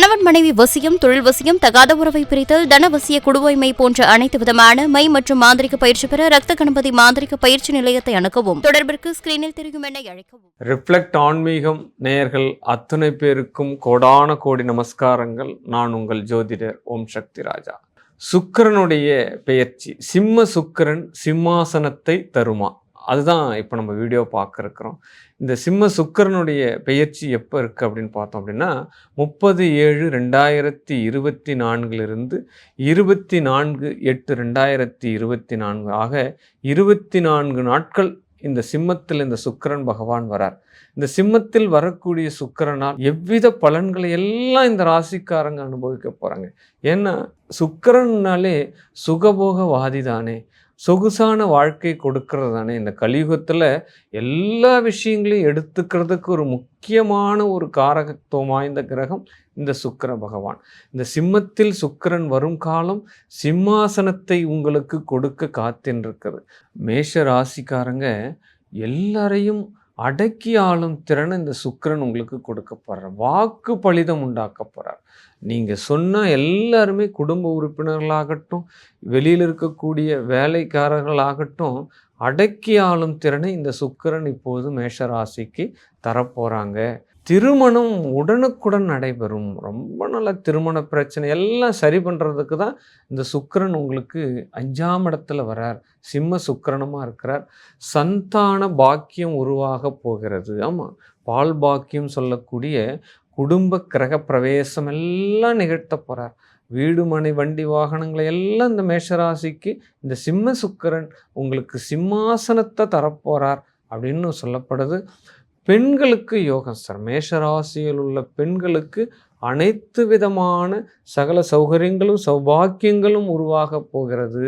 கணவன் மனைவி வசியம் தொழில் வசியம் தகாத உறவை பிரித்தல் தனவசிய குடுவைமை போன்ற அனைத்து விதமான மை மற்றும் மாந்திரிக பயிற்சி பெற ரத்த கணபதி மாந்திரிக பயிற்சி நிலையத்தை அணுகவும். தொடர்பிற்கு ஸ்கிரீனில் தெரியும் என அழைக்கவும். ரிஃப்ளெக்ட் ஆன்மீகம் நேயர்கள் அத்தனை பேருக்கும் கோடான கோடி நமஸ்காரங்கள். நான் உங்கள் ஜோதிடர் ஓம் சக்தி ராஜா. சுக்கிரனுடைய பெயர்ச்சி சிம்ம சுக்கிரன் சிம்மாசனத்தை தருமா? அதுதான் இப்போ நம்ம வீடியோ பார்க்குறோம் இந்த சிம்ம சுக்கிரனுடைய பெயர்ச்சி எப்போ இருக்குது அப்படின்னு பார்த்தோம் அப்படின்னா முப்பது ஏழு ரெண்டாயிரத்தி இருபத்தி நான்கிலிருந்து இருபத்தி நான்கு எட்டு ரெண்டாயிரத்தி இருபத்தி நான்கு ஆக இருபத்தி நான்கு நாட்கள் இந்த சிம்மத்தில் இந்த சுக்கிரன் பகவான் வரார். இந்த சிம்மத்தில் வரக்கூடிய சுக்கிரனால் எவ்வித பலன்களை எல்லாம் இந்த ராசிக்காரங்க அனுபவிக்க போகிறாங்க ஏன்னா சுக்கிரன்னாலே சுகபோகவாதி தானே சொகுசான வாழ்க்கை கொடுக்கறது தானே. இந்த கலியுகத்தில் எல்லா விஷயங்களையும் எடுத்துக்கிறதுக்கு ஒரு முக்கியமான ஒரு காரகத்துவம் வாய்ந்த கிரகம் இந்த சுக்கிர பகவான். இந்த சிம்மத்தில் சுக்கிரன் வரும் காலம் சிம்மாசனத்தை உங்களுக்கு கொடுக்க காத்தின்றிருக்கிறது மேஷ ராசிக்காரங்க எல்லாரையும் அடக்கி ஆளும் திறனை இந்த சுக்கிரன் உங்களுக்கு கொடுக்க போகிறார் வாக்கு பலிதம் உண்டாக்க போகிறார் நீங்கள் சொன்ன எல்லாருமே குடும்ப உறுப்பினர்களாகட்டும் வெளியில் இருக்கக்கூடிய வேலைக்காரர்களாகட்டும் அடக்கி ஆளும் திறனை இந்த சுக்கிரன் இப்போது மேஷராசிக்கு தரப்போகிறாங்க திருமணம் உடனுக்குடன் நடைபெறும். ரொம்ப நல்ல திருமண பிரச்சனை. எல்லாம் சரி பண்ணுறதுக்கு தான் இந்த சுக்கிரன் உங்களுக்கு அஞ்சாம் இடத்துல வரார். சிம்ம சுக்கிரனமாக இருக்கிறார். சந்தான பாக்கியம் உருவாக போகிறது. ஆமாம் பால் பாக்கியம் சொல்லக்கூடிய குடும்ப கிரக பிரவேசம் எல்லாம் நிகழ்த்த போகிறார் வீடு மனை வண்டி வாகனங்களை எல்லாம் இந்த மேஷராசிக்கு இந்த சிம்ம சுக்கிரன் உங்களுக்கு சிம்மாசனத்தை தரப்போகிறார் அப்படின்னு சொல்லப்படுது. பெண்களுக்கு யோகம் சார். மேஷராசியில் உள்ள பெண்களுக்கு அனைத்து விதமான சகல சௌகரியங்களும் சௌபாக்கியங்களும் உருவாக போகிறது.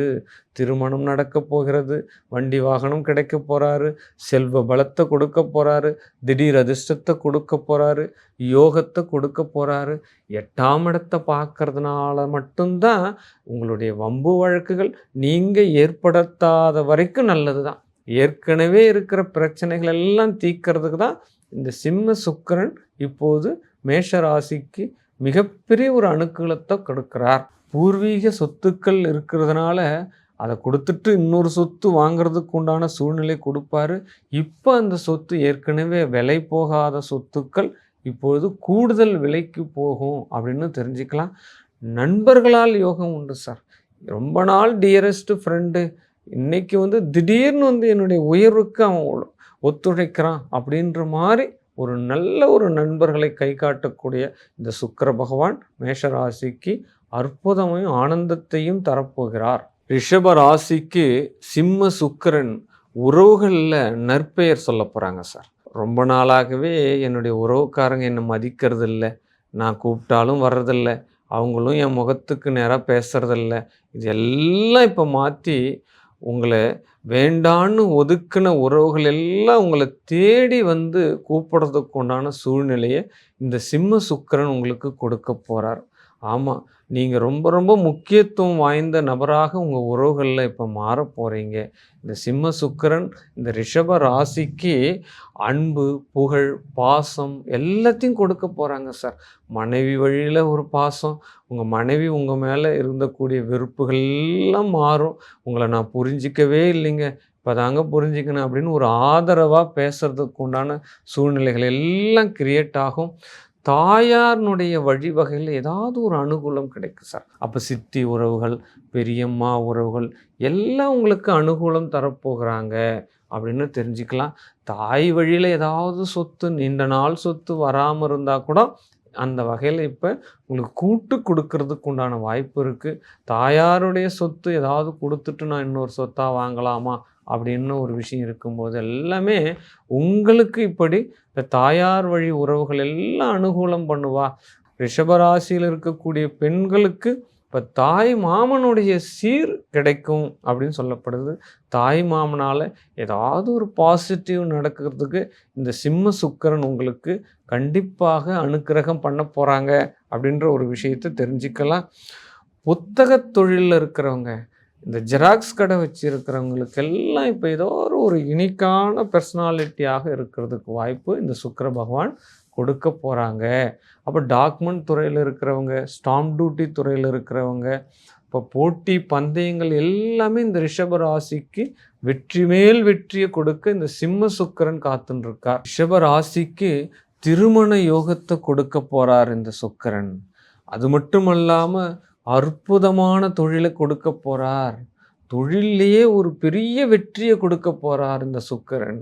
திருமணம் நடக்க போகிறது. வண்டி வாகனம் கிடைக்க போகிறாரு செல்வ பலத்தை கொடுக்க போகிறாரு திடீர் அதிர்ஷ்டத்தை கொடுக்க போகிறாரு யோகத்தை கொடுக்க போகிறாரு எட்டாம் இடத்தை பார்க்கறதுனால மட்டும்தான் உங்களுடைய வம்பு வழக்குகள் நீங்கள் ஏற்படுத்தாத வரைக்கும் நல்லது தான் ஏற்கனவே இருக்கிற பிரச்சனைகள் எல்லாம் தீர்க்கறதுக்கு தான் இந்த சிம்ம சுக்கிரன் இப்போது மேஷ ராசிக்கு மிகப்பெரிய ஒரு அனுகூலத்தை கொடுக்கிறார். பூர்வீக சொத்துக்கள் இருக்கிறதுனால அதை கொடுத்துட்டு இன்னொரு சொத்து வாங்கிறதுக்கு உண்டான சூழ்நிலை கொடுப்பாரு. இப்போ அந்த சொத்து ஏற்கனவே விலை போகாத சொத்துக்கள் இப்பொழுது கூடுதல் விலைக்கு போகும் அப்படின்னு தெரிஞ்சுக்கலாம். நண்பர்களால் யோகம் உண்டு சார். ரொம்ப நாள் டியரஸ்ட் ஃப்ரெண்டு இன்றைக்கி வந்து திடீர்னு வந்து என்னுடைய உயர்வுக்கு அவன் ஒத்துழைக்கிறான் அப்படின்ற மாதிரி ஒரு நல்ல ஒரு நண்பர்களை கை காட்டக்கூடிய இந்த சுக்கர பகவான் மேஷராசிக்கு அற்புதமையும் ஆனந்தத்தையும் தரப்போகிறார். ரிஷப ராசிக்கு சிம்ம சுக்கிரன் உறவுகளில் நற்பெயர் சொல்ல போகிறாங்க சார். ரொம்ப நாளாகவே என்னுடைய உறவுக்காரங்க என்னை மதிக்கிறது இல்லை நான் கூப்பிட்டாலும் வர்றதில்ல. அவங்களும் என் முகத்துக்கு நேராக பேசுறதில்ல. இது எல்லாம் இப்போ மாற்றி உங்களை வேண்டான்னு ஒதுக்கின உறவுகள் எல்லாம் உங்களை தேடி வந்து கூப்பிடுறதுக்கு உண்டான சூழ்நிலையை இந்த சிம்ம சுக்கிரன் உங்களுக்கு கொடுக்க போகிறார் ஆமாம் நீங்கள் ரொம்ப ரொம்ப முக்கியத்துவம் வாய்ந்த நபராக உங்கள் உறவுகளில் இப்போ மாற போகிறீங்க இந்த சிம்ம சுக்கரன் இந்த ரிஷப ராசிக்கு அன்பு புகழ் பாசம் எல்லாத்தையும் கொடுக்க போகிறாங்க சார். மனைவி வழியில் ஒரு பாசம் உங்கள் மனைவி உங்கள் மேலே இருந்தக்கூடிய வெறுப்புகள் எல்லாம் மாறும். உங்களை நான் புரிஞ்சிக்கவே இல்லைங்க. இப்போ தாங்க புரிஞ்சுக்கணும் அப்படின்னு ஒரு ஆதரவாக பேசுறதுக்கு உண்டான சூழ்நிலைகள் எல்லாம் கிரியேட் ஆகும். தாயாரினுடைய வழிவகையில் ஏதாவது ஒரு அனுகூலம் கிடைக்கும் சார். அப்போ சித்தி உறவுகள் பெரியம்மா உறவுகள் எல்லாம் உங்களுக்கு அனுகூலம் தரப்போகிறாங்க அப்படின்னு தெரிஞ்சுக்கலாம். தாய் வழியில் ஏதாவது சொத்து நீண்ட நாள் சொத்து வராமல் இருந்தால் கூட அந்த வகையில் இப்போ உங்களுக்கு கூட்டு கொடுக்கறதுக்கு உண்டான வாய்ப்பு இருக்குது தாயாருடைய சொத்து ஏதாவது கொடுத்துட்டு நான் இன்னொரு சொத்தாக வாங்கலாமா அப்படின்னு ஒரு விஷயம் இருக்கும்போது எல்லாமே உங்களுக்கு இப்படி இந்த தாயார் வழி உறவுகள் எல்லாம் அனுகூலம் பண்ணுவா. ரிஷபராசியில் இருக்கக்கூடிய பெண்களுக்கு இப்போ தாய் மாமனுடைய சீர் கிடைக்கும் அப்படின்னு சொல்லப்படுது. தாய் மாமனால் ஏதாவது ஒரு பாசிட்டிவ் நடக்கிறதுக்கு இந்த சிம்ம சுக்கிரன் உங்களுக்கு கண்டிப்பாக அனுக்கிரகம் பண்ண போகிறாங்க அப்படின்ற ஒரு விஷயத்தை தெரிஞ்சுக்கலாம். புத்தக தொழிலில் இருக்கிறவங்க இந்த ஜெராக்ஸ் கடை வச்சிருக்கிறவங்களுக்கு எல்லாம் இப்போ ஏதோ ஒரு ஒரு யுனிக்கான பர்சனாலிட்டியாக இருக்கிறதுக்கு வாய்ப்பு இந்த சுக்கர பகவான் கொடுக்க போகிறாங்க அப்போ டாக்குமெண்ட் துறையில் இருக்கிறவங்க ஸ்டாம்ப் டியூட்டி துறையில் இருக்கிறவங்க இப்போ போட்டி பந்தயங்கள் எல்லாமே இந்த ரிஷப ராசிக்கு வெற்றி மேல் வெற்றியை கொடுக்க இந்த சிம்ம சுக்கிரன் காத்துருக்கார் ரிஷப ராசிக்கு திருமண யோகத்தை கொடுக்க போகிறார் இந்த சுக்கரன். அது மட்டும் அல்லாமல் அற்புதமான தொழிலை கொடுக்க போகிறார் தொழிலையே ஒரு பெரிய வெற்றியை கொடுக்க போகிறார் இந்த சுக்கரன்.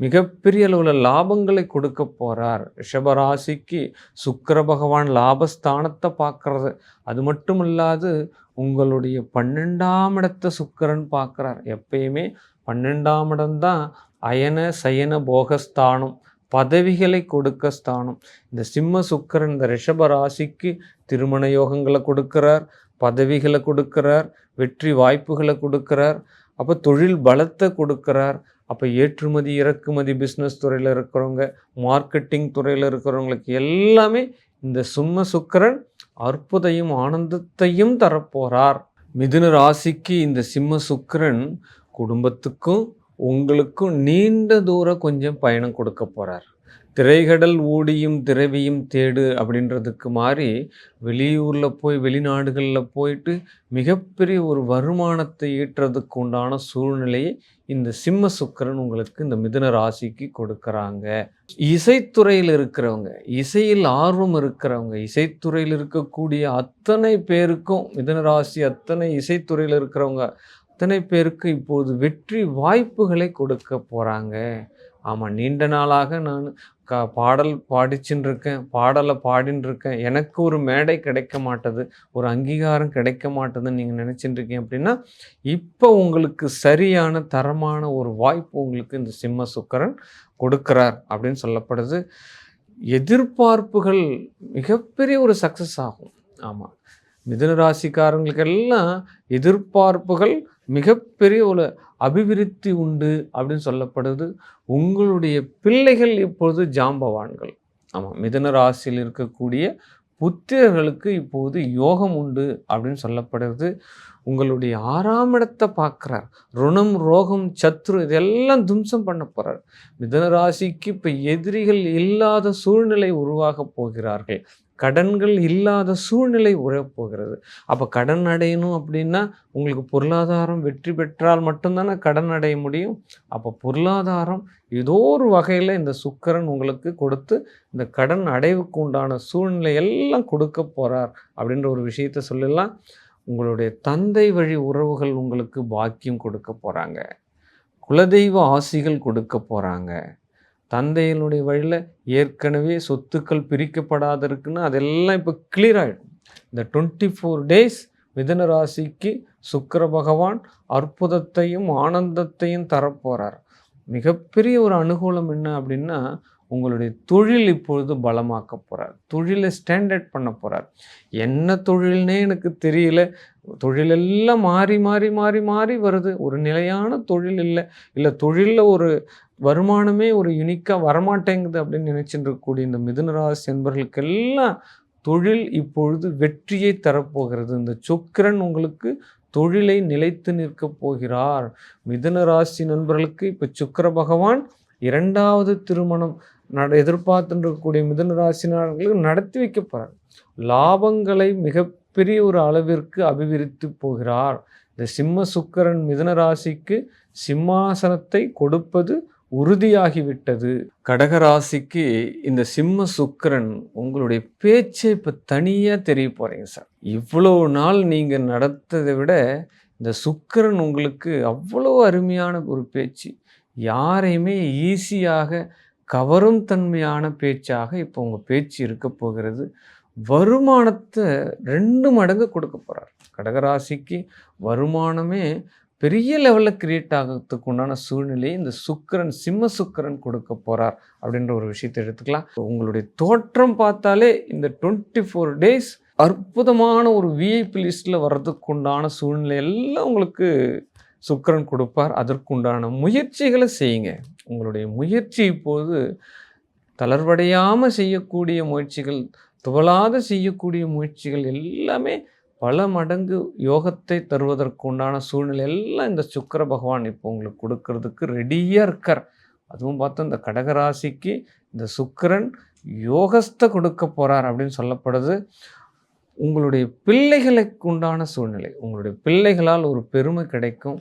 மிகப்பெரிய அளவில் லாபங்களை கொடுக்க போகிறார் ரிஷபராசிக்கு சுக்கர பகவான் லாபஸ்தானத்தை பார்க்கறது. அது மட்டும் இல்லாது உங்களுடைய பன்னெண்டாம் இடத்தை சுக்கிரன் பார்க்குறார். எப்பயுமே பன்னெண்டாம் இடம்தான் அயன சயன போகஸ்தானம். பதவிகளை கொடுக்க ஸ்தானம். இந்த சிம்ம சுக்கிரன் இந்த ரிஷப ராசிக்கு திருமண யோகங்களை கொடுக்கிறார் பதவிகளை கொடுக்கிறார் வெற்றி வாய்ப்புகளை கொடுக்கிறார். அப்போ தொழில் பலத்தை கொடுக்கிறார். அப்போ ஏற்றுமதி இறக்குமதி பிஸ்னஸ் துறையில் இருக்கிறவங்க மார்க்கெட்டிங் துறையில் இருக்கிறவங்களுக்கு எல்லாமே இந்த சும்ம சுக்கிரன் அற்புதையும் ஆனந்தத்தையும் தரப்போறார். மிதுன ராசிக்கு இந்த சிம்ம சுக்கிரன் குடும்பத்துக்கும் உங்களுக்கும் நீண்ட தூரம் கொஞ்சம் பயணம் கொடுக்க போகிறார் திரைகடல் ஊடியும் திரவியும் தேடு அப்படின்றதுக்கு மாதிரி வெளியூரில் போய் வெளிநாடுகளில் போயிட்டு மிகப்பெரிய ஒரு வருமானத்தை ஈட்டுறதுக்கு உண்டான சூழ்நிலையை இந்த சிம்ம சுக்கரன் உங்களுக்கு இந்த மிதுன ராசிக்கு கொடுக்குறாங்க. இசைத்துறையில் இருக்கிறவங்க இசையில் ஆர்வம் இருக்கிறவங்க இசைத்துறையில் இருக்கக்கூடிய அத்தனை பேருக்கும் மிதுன ராசி அத்தனை இசைத்துறையில் இருக்கிறவங்க அத்தனை பேருக்கு இப்போது வெற்றி வாய்ப்புகளை கொடுக்க போகிறாங்க ஆமாம் நீண்ட நாளாக நான் க பாடல் பாடிச்சுன்னு இருக்கேன் பாடலை பாடின்னு இருக்கேன் எனக்கு ஒரு மேடை கிடைக்க மாட்டது ஒரு அங்கீகாரம் கிடைக்க மாட்டதுன்னு நீங்கள் நினச்சிட்டு இருக்கீங்க அப்படின்னா இப்போ உங்களுக்கு சரியான தரமான ஒரு வாய்ப்பு உங்களுக்கு இந்த சிம்ம சுக்கரன் கொடுக்கிறார் அப்படின்னு சொல்லப்படுது. எதிர்பார்ப்புகள் மிகப்பெரிய ஒரு சக்ஸஸ் ஆகும். ஆமாம் மிதுன ராசிக்காரங்களுக்கெல்லாம் எதிர்பார்ப்புகள் மிகப்பெரிய ஒரு அபிவிருத்தி உண்டு அப்படின்னு சொல்லப்படுது. உங்களுடைய பிள்ளைகள் இப்பொழுது ஜாம்பவான்கள். ஆமாம் மிதன ராசியில் இருக்கக்கூடிய புத்திரர்களுக்கு இப்போது யோகம் உண்டு அப்படின்னு சொல்லப்படுது. உங்களுடைய ஆறாம் இடத்தை பார்க்குறார். ருணம் ரோகம் சத்ரு இதெல்லாம் தும்சம் பண்ண போகிறார் மிதன ராசிக்கு இப்போ எதிரிகள் இல்லாத சூழ்நிலை உருவாக போகிறார்கள். கடன்கள் இல்லாத சூழ்நிலை உழப்போகிறது அப்போ கடன் அடையணும் அப்படின்னா உங்களுக்கு பொருளாதாரம் வெற்றி பெற்றால் மட்டும்தானே கடன் அடைய முடியும். அப்போ பொருளாதாரம் ஏதோ ஒரு வகையில் இந்த சுக்கரன் உங்களுக்கு கொடுத்து இந்த கடன் அடைவுக்கு உண்டான சூழ்நிலை எல்லாம் கொடுக்க போகிறார் அப்படின்ற ஒரு விஷயத்த சொல்லலாம். உங்களுடைய தந்தை வழி உறவுகள் உங்களுக்கு பாக்கியம் கொடுக்க போகிறாங்க குலதெய்வ ஆசிகள் கொடுக்க போகிறாங்க தந்தையினுடைய வழியில் ஏற்கனவே சொத்துக்கள் பிரிக்கப்படாத இருக்குன்னு அதெல்லாம் இப்போ கிளியர் ஆகிடும் இந்த டுவெண்ட்டி ஃபோர் டேஸ் மிதன ராசிக்கு சுக்கர பகவான் அற்புதத்தையும் ஆனந்தத்தையும் தரப்போகிறார் மிகப்பெரிய ஒரு அனுகூலம் என்ன அப்படின்னா உங்களுடைய தொழில் இப்பொழுது பலமாக்க போகிறார் தொழிலை ஸ்டாண்டர்ட் பண்ண போகிறார் என்ன தொழில்னே எனக்கு தெரியல. தொழிலெல்லாம் மாறி மாறி மாறி மாறி வருது. ஒரு நிலையான தொழில் இல்லை. இல்லை தொழிலில் ஒரு வருமானமே ஒரு யுனிக்காக வரமாட்டேங்குது அப்படின்னு நினைச்சிட்டு இருக்கக்கூடிய இந்த மிதுனராசி என்பர்களுக்கெல்லாம் தொழில் இப்பொழுது வெற்றியை தரப்போகிறது. இந்த சுக்கிரன் உங்களுக்கு தொழிலை நிலைத்து நிற்கப் போகிறார். மிதுன ராசி நண்பர்களுக்கு இப்போ சுக்கர பகவான் இரண்டாவது திருமணம் நட எதிர்பார்த்துருக்கக்கூடிய மிதனராசினார்களுக்கு நடத்தி வைக்கப்படுறார் போகிறார் லாபங்களை மிகப்பெரிய ஒரு அளவிற்கு அபிவிருத்தி போகிறார். இந்த சிம்ம சுக்கரன் மிதனராசிக்கு சிம்மாசனத்தை கொடுப்பது உறுதியாகிவிட்டது. கடகராசிக்கு இந்த சிம்ம சுக்கிரன் உங்களுடைய பேச்சை இப்போ தனியாக தெரிய போகிறீங்க சார். இவ்வளோ நாள் நீங்கள் நடத்ததை விட இந்த சுக்கிரன் உங்களுக்கு அவ்வளோ அருமையான ஒரு பேச்சு. யாரையுமே ஈஸியாக கவரும் தன்மையான பேச்சாக இப்போ உங்கள் பேச்சு இருக்க போகிறது. வருமானத்தை ரெண்டு மடங்கு கொடுக்க போகிறார் கடகராசிக்கு வருமானமே பெரிய லெவலில் கிரியேட் ஆகிறதுக்கு உண்டான சூழ்நிலையை இந்த சுக்கரன் சிம்ம சுக்கிரன் கொடுக்க போகிறார் அப்படின்ற ஒரு விஷயத்தை எடுத்துக்கலாம். உங்களுடைய தோற்றம் பார்த்தாலே இந்த டுவெண்ட்டி ஃபோர் டேஸ் அற்புதமான ஒரு விஐபி லிஸ்ட்டில் வர்றதுக்கு உண்டான சூழ்நிலை எல்லாம் உங்களுக்கு சுக்கிரன் கொடுப்பார். அதற்குண்டான முயற்சிகளை செய்யுங்க. உங்களுடைய முயற்சி இப்போது தளர்வடையாமல் செய்யக்கூடிய முயற்சிகள் துவலாத செய்யக்கூடிய முயற்சிகள் எல்லாமே பல மடங்கு யோகத்தை தருவதற்கு உண்டான சூழ்நிலை எல்லாம் இந்த சுக்கர பகவான் இப்போ உங்களுக்கு கொடுக்கறதுக்கு ரெடியாக இருக்கார். அதுவும் பார்த்தா இந்த கடகராசிக்கு இந்த சுக்கிரன் யோகஸ்த கொடுக்க போகிறார் அப்படின்னு சொல்லப்படுது. உங்களுடைய பிள்ளைகளுக்கு உண்டான சூழ்நிலை உங்களுடைய பிள்ளைகளால் ஒரு பெருமை கிடைக்கும்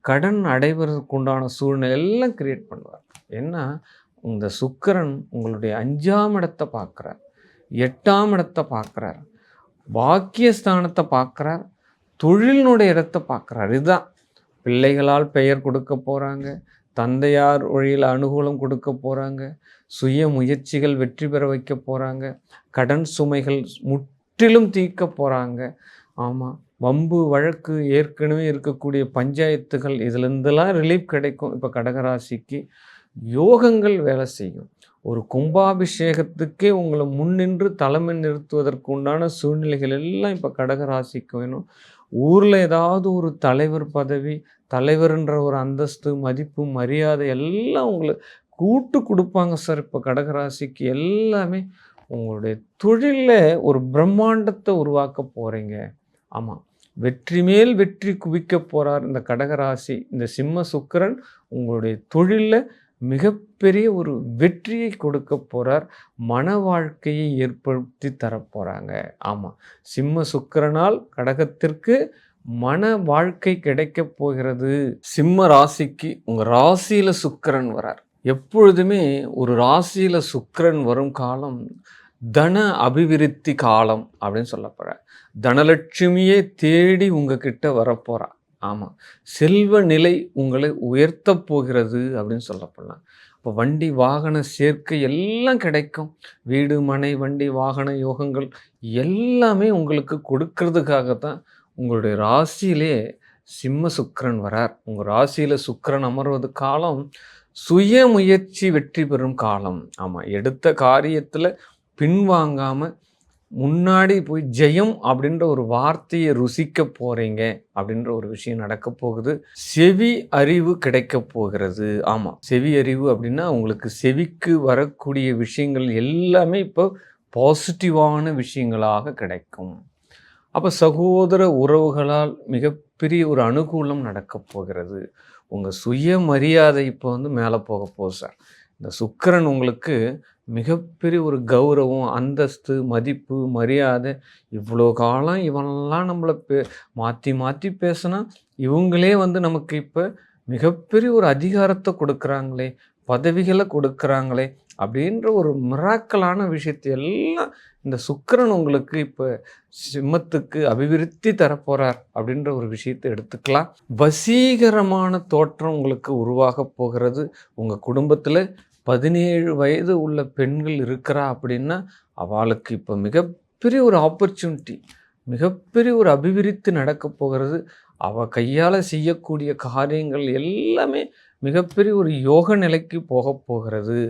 கடன் அடைவதற்கு உண்டான சூழ்நிலை எல்லாம் கிரியேட் பண்ணுவார். ஏன்னா இந்த சுக்கிரன் உங்களுடைய அஞ்சாம் இடத்தை பார்க்குறார் எட்டாம் இடத்தை பார்க்குறார் பாக்கியஸ்தானத்தை பார்க்குறார் தொழிலினுடைய இடத்தை பார்க்குறார். இதுதான். பிள்ளைகளால் பெயர் கொடுக்க போகிறாங்க தந்தையார் வழியில் அனுகூலம் கொடுக்க போகிறாங்க சுய முயற்சிகள் வெற்றி பெற வைக்க போகிறாங்க கடன் சுமைகள் முட் முற்றிலும் தீர்க்க போகிறாங்க ஆமாம் வம்பு வழக்கு ஏற்கனவே இருக்கக்கூடிய பஞ்சாயத்துகள் இதுலேருந்துலாம் ரிலீஃப் கிடைக்கும். இப்போ கடகராசிக்கு யோகங்கள் வேலை செய்யும். ஒரு கும்பாபிஷேகத்துக்கே உங்களை முன்னின்று தலைமை நிறுத்துவதற்கு உண்டான சூழ்நிலைகள் எல்லாம் இப்போ கடகராசிக்கு வேணும். ஊரில் ஏதாவது ஒரு தலைவர் பதவி தலைவர்ன்ற ஒரு அந்தஸ்து மதிப்பு மரியாதை எல்லாம் உங்களுக்கு கூட்டு கொடுப்பாங்க சார். இப்போ கடகராசிக்கு எல்லாமே உங்களுடைய தொழிலில் ஒரு பிரம்மாண்டத்தை உருவாக்க போகிறீங்க ஆமாம் வெற்றி மேல் வெற்றி குவிக்க போகிறார் இந்த கடகராசி. இந்த சிம்ம சுக்கிரன் உங்களுடைய தொழிலில் மிகப்பெரிய ஒரு வெற்றியை கொடுக்க போகிறார் மன வாழ்க்கையை ஏற்படுத்தி தரப்போகிறாங்க ஆமாம் சிம்ம சுக்கிரனால் கடகத்திற்கு மன வாழ்க்கை கிடைக்க போகிறது. சிம்ம ராசிக்கு உங்கள் ராசியில் சுக்கிரன் வரார். எப்பொழுதுமே ஒரு ராசியில் சுக்கிரன் வரும் காலம் தன அபிவிருத்தி காலம் அப்படின்னு சொல்லப்படுற தனலட்சுமியே தேடி உங்ககிட்ட வரப்போகிறா ஆமாம் செல்வ நிலை உங்களை உயர்த்த போகிறது அப்படின்னு சொல்லப்படலாம் இப்போ வண்டி வாகன சேர்க்கை எல்லாம் கிடைக்கும். வீடு மனை வண்டி வாகன யோகங்கள் எல்லாமே உங்களுக்கு கொடுக்கறதுக்காக தான் உங்களுடைய ராசியிலே சிம்ம சுக்கரன் வரார். உங்கள் ராசியில் சுக்கிரன் அமர்வது காலம் சுய முயற்சி வெற்றி பெறும் காலம். ஆமாம் எடுத்த காரியத்தில் பின்வாங்காமல் முன்னாடி போய் ஜெயம் அப்படின்ற ஒரு வார்த்தையை ருசிக்க போகிறீங்க அப்படின்ற ஒரு விஷயம் நடக்க போகுது. செவி அறிவு கிடைக்க போகிறது. ஆமாம் செவி அறிவு அப்படின்னா உங்களுக்கு செவிக்கு வரக்கூடிய விஷயங்கள் எல்லாமே இப்போ பாசிட்டிவான விஷயங்களாக கிடைக்கும். அப்போ சகோதர உறவுகளால் மிகப்பெரிய ஒரு அனுகூலம் நடக்கப் போகிறது. உங்கள் சுயமரியாதை இப்போ வந்து மேலே போக போகுது சார். இந்த சுக்கிரன் உங்களுக்கு மிகப்பெரிய ஒரு கௌரவம் அந்தஸ்து மதிப்பு மரியாதை இவ்வளோ காலம் இவனெல்லாம் நம்மளை பே மாற்றி மாற்றி பேசினா இவங்களே வந்து நமக்கு இப்போ மிகப்பெரிய ஒரு அதிகாரத்தை கொடுக்குறாங்களே. பதவிகளை கொடுக்குறாங்களே அப்படின்ற ஒரு மிராக்கலான விஷயத்தை எல்லாம் இந்த சுக்கிரன் உங்களுக்கு இப்போ சிம்மத்துக்கு அபிவிருத்தி தரப்போகிறார் அப்படின்ற ஒரு விஷயத்தை எடுத்துக்கலாம். வசீகரமான தோற்றம் உங்களுக்கு உருவாக போகிறது. உங்கள் குடும்பத்தில் பதினேழு வயது உள்ள பெண்கள் இருக்கிறா அப்படின்னா அவளுக்கு இப்போ மிகப்பெரிய ஒரு ஆப்பர்ச்சுனிட்டி மிகப்பெரிய ஒரு அபிவிருத்தி நடக்க போகிறது. அவள் கையால் செய்யக்கூடிய காரியங்கள் எல்லாமே மிகப்பெரிய ஒரு யோக நிலைக்கு போக போகிறது.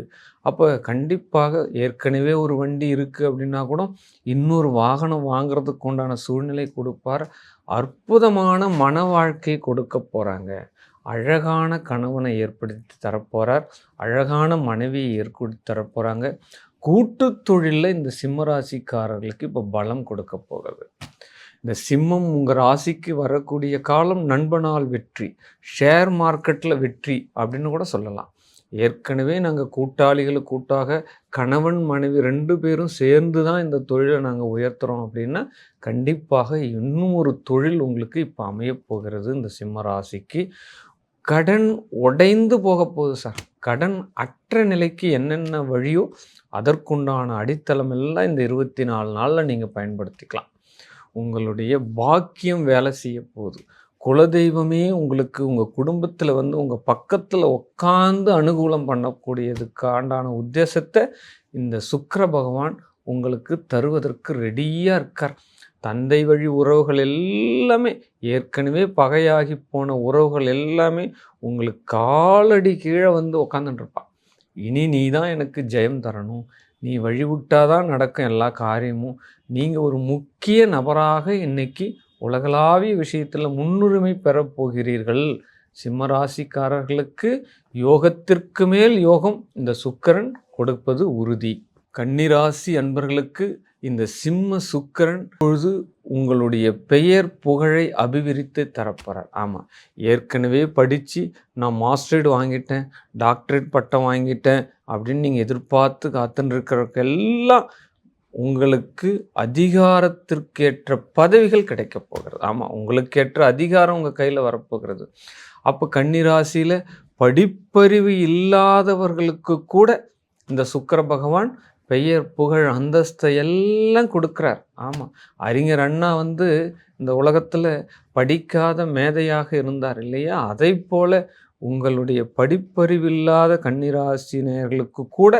அப்போ கண்டிப்பாக ஏற்கனவே ஒரு வண்டி இருக்குது அப்படின்னா கூட இன்னொரு வாகனம் வாங்குறதுக்கு உண்டான சூழ்நிலை கொடுப்பார். அற்புதமான மன வாழ்க்கை கொடுக்க போகிறாங்க அழகான கணவனை ஏற்படுத்தி தரப்போகிறார் அழகான மனைவியை ஏற்படுத்தி தரப்போகிறாங்க கூட்டு தொழிலில் இந்த சிம்மராசிக்காரர்களுக்கு இப்போ பலம் கொடுக்க போகிறது இந்த சிம்மம் உங்கள் ராசிக்கு வரக்கூடிய காலம் நண்பனால் வெற்றி ஷேர் மார்க்கெட்டில் வெற்றி அப்படின்னு கூட சொல்லலாம். ஏற்கனவே நாங்கள் கூட்டாளிகள் கூட்டாக கணவன் மனைவி ரெண்டு பேரும் சேர்ந்து தான் இந்த தொழிலை நாங்கள் உயர்த்துறோம் அப்படின்னா கண்டிப்பாக இன்னும் ஒரு தொழில் உங்களுக்கு இப்போ அமையப்போகிறது இந்த சிம்ம ராசிக்கு. கடன் உடைந்து போக போகுது சார். கடன் அற்ற நிலைக்கு என்னென்ன வழியோ அதற்குண்டான அடித்தளம் எல்லாம் இந்த இருபத்தி நாலு நாளில் நீங்கள் பயன்படுத்திக்கலாம். உங்களுடைய பாக்கியம் வேலை செய்ய போகுது. குலதெய்வமே உங்களுக்கு உங்கள் குடும்பத்தில் வந்து உங்கள் பக்கத்தில் உட்காந்து அனுகூலம் பண்ணக்கூடியதுக்காண்டான உத்தேசத்தை இந்த சுக்கர பகவான் உங்களுக்கு தருவதற்கு ரெடியாக இருக்கார். தந்தை வழி உறவுகள் எல்லாமே ஏற்கனவே பகையாகி போன உறவுகள் எல்லாமே உங்களுக்கு காலடி கீழே வந்து உக்காந்துட்டுருப்பான் இனி நீ தான் எனக்கு ஜெயம் தரணும். நீ வழிவிட்டாதான் நடக்கும் எல்லா காரியமும். நீங்கள் ஒரு முக்கிய நபராக இன்னைக்கு உலகளாவிய விஷயத்தில் முன்னுரிமை பெறப்போகிறீர்கள் சிம்மராசிக்காரர்களுக்கு யோகத்திற்கு மேல் யோகம் இந்த சுக்கரன் கொடுப்பது உறுதி. கன்னிராசி அன்பர்களுக்கு இந்த சிம்ம சுக்கிரன் பொழுது உங்களுடைய பெயர் புகழை அபிவிரித்து தரப்போகிறார் ஆமாம் ஏற்கனவே படித்து நான் மாஸ்டர்டு வாங்கிட்டேன் டாக்டரேட் பட்டம் வாங்கிட்டேன் அப்படின்னு நீங்கள் எதிர்பார்த்து காத்துன்னு இருக்கிறவர்க்கெல்லாம் உங்களுக்கு அதிகாரத்திற்கேற்ற பதவிகள் கிடைக்க போகிறது. ஆமாம் உங்களுக்கேற்ற அதிகாரம் உங்கள் கையில் வரப்போகிறது. அப்போ கன்னிராசியில் படிப்பறிவு இல்லாதவர்களுக்கு கூட இந்த சுக்கர பகவான் பெயர் புகழ் அந்தஸ்தை எல்லாம் கொடுக்குறார். ஆமாம் அறிஞர் அண்ணா வந்து இந்த உலகத்தில் படிக்காத மேதையாக இருந்தார் இல்லையா? அதை போல உங்களுடைய படிப்பறிவில்லாத கன்னிராசினியர்களுக்கு கூட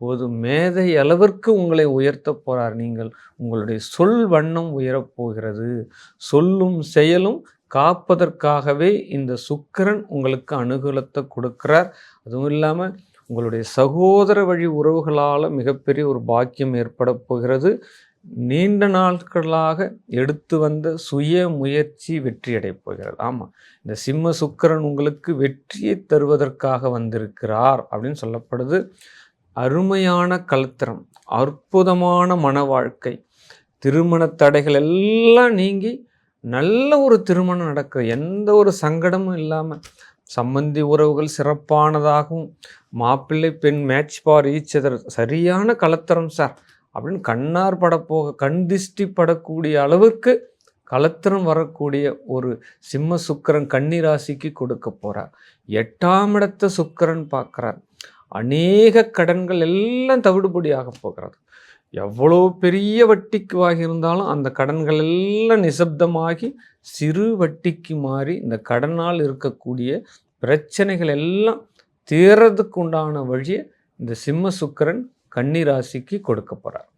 ஒரு மேதை அளவிற்கு உங்களை உயர்த்தப் போகிறார் நீங்கள் உங்களுடைய சொல் வண்ணம் உயரப் போகிறது சொல்லும் செயலும் காப்பதற்காகவே இந்த சுக்கிரன் உங்களுக்கு அனுகூலத்தை கொடுக்கிறார். அதுவும் இல்லாமல் உங்களுடைய சகோதர வழி உறவுகளால் மிகப்பெரிய ஒரு பாக்கியம் ஏற்பட போகிறது. நீண்ட நாட்களாக எடுத்து வந்த சுய முயற்சி வெற்றியடையப் போகிறது. ஆமாம் இந்த சிம்ம சுக்கிரன் உங்களுக்கு வெற்றியை தருவதற்காக வந்திருக்கிறார் அப்படின்னு சொல்லப்படுது. அருமையான கலத்திரம் அற்புதமான மன வாழ்க்கை திருமண தடைகள் எல்லாம் நீங்கி நல்ல ஒரு திருமணம் நடக்குது. எந்த ஒரு சங்கடமும் இல்லாமல் சம்பந்தி உறவுகள் சிறப்பானதாகவும் மாப்பிள்ளை பெண் மேட்ச் பார் ஈச்சதர் சரியான கலத்திரம் சார். அப்படின்னு கண்ணார் படப்போக கண் திஷ்டி படக்கூடிய அளவுக்கு கலத்திரம் வரக்கூடிய ஒரு சிம்ம சுக்கிரன் கன்னிராசிக்கு கொடுக்க போகிறார் எட்டாம் இடத்த சுக்கிரன் பார்க்குறார். அநேக கடன்கள் எல்லாம் தவிடுபடியாக போகிறது. எவ்வளோ பெரிய வட்டிக்கு வாங்கியிருந்தாலும் அந்த கடன்கள் எல்லாம் நிசப்தமாகி சிறு வட்டிக்கு மாறி இந்த கடனால் இருக்கக்கூடிய பிரச்சனைகள் எல்லாம் தீர்றதுக்கு உண்டான வழியை இந்த சிம்ம சுக்கிரன் கன்னி கொடுக்க போகிறார்